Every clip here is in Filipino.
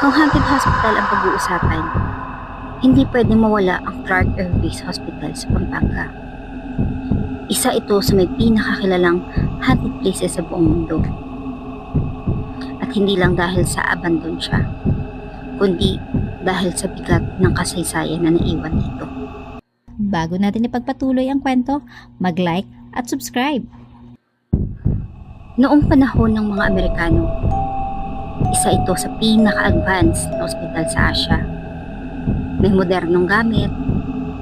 Kung Hampton Hospital ang pag-uusapan, hindi pwedeng mawala ang Clark Air Base Hospital sa Pampanga. Isa ito sa may pinakakilalang haunted places sa buong mundo. At hindi lang dahil sa abandon siya, kundi dahil sa bigat ng kasaysayan na naiwan dito. Bago natin ipagpatuloy ang kwento, mag-like at subscribe. Noong panahon ng mga Amerikano, isa ito sa pinaka-advanced na ospital sa Asia. May modernong gamit,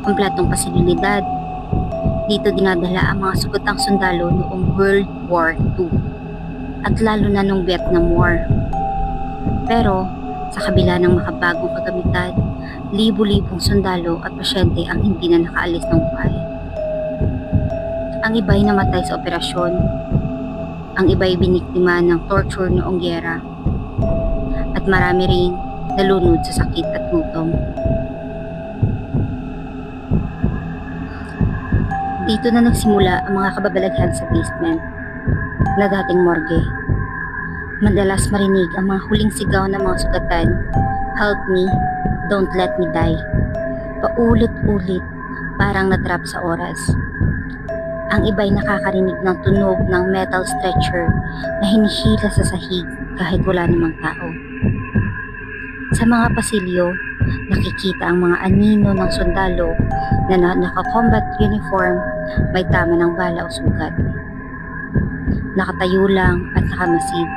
kompletong pasibilidad. Dito dinadala ang mga sugutang sundalo noong World War II at lalo na noong Vietnam War. Pero sa kabila ng makabagong kagamitan, libu-libong sundalo at pasyente ang hindi na nakaalis ng buhay. Ang iba'y namatay sa operasyon, ang iba'y biniktima ng torture noong gyera, marami ring nalunod sa sakit at gutom. Dito na nagsimula ang mga kababalaghan sa basement na dating morgue. Madalas marinig ang mga huling sigaw ng mga sugatan, Help me, don't let me die. Paulit-ulit, parang natrap sa oras. Ang iba'y nakakarinig ng tunog ng metal stretcher na hinihila sa sahig kahit wala namang tao. Sa mga pasilyo, nakikita ang mga anino ng sundalo na na- naka-combat uniform may tama ng bala o sugat. Nakatayo lang at nakamasid.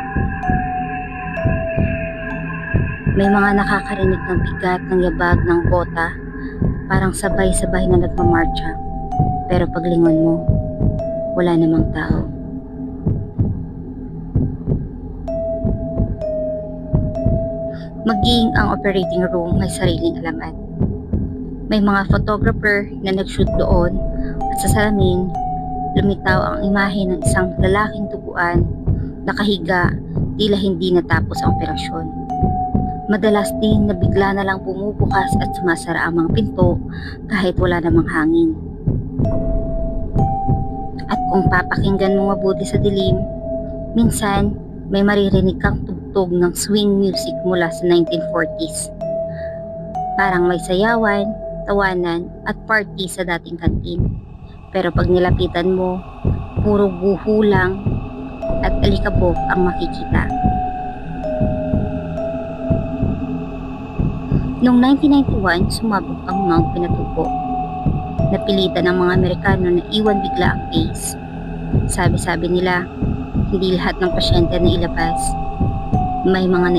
May mga nakakarinig ng bigat ng yabag ng bota, parang sabay-sabay na nagmamarcha. Pero paglingon mo, wala namang tao. Maging ang operating room may sariling alamat. May mga photographer na nag-shoot doon at sa salamin, lumitaw ang imahe ng isang lalaking tubuan, nakahiga, tila hindi natapos ang operasyon. Madalas din na bigla na lang bumubukas at sumasara ang mga pinto kahit wala namang hangin. At kung papakinggan mo mabuti sa dilim, minsan may maririnig kang tugtog ng swing music mula sa 1940s. Parang may sayawan, tawanan at party sa dating kantin. Pero pag nilapitan mo, puro guho lang at alikabok ang makikita. Noong 1991, sumabog ang Mount Pinatubo. Napilitan ng mga Amerikano na iwan bigla ang base. Sabi-sabi nila, hindi lahat ng pasyente na ilabas. May mga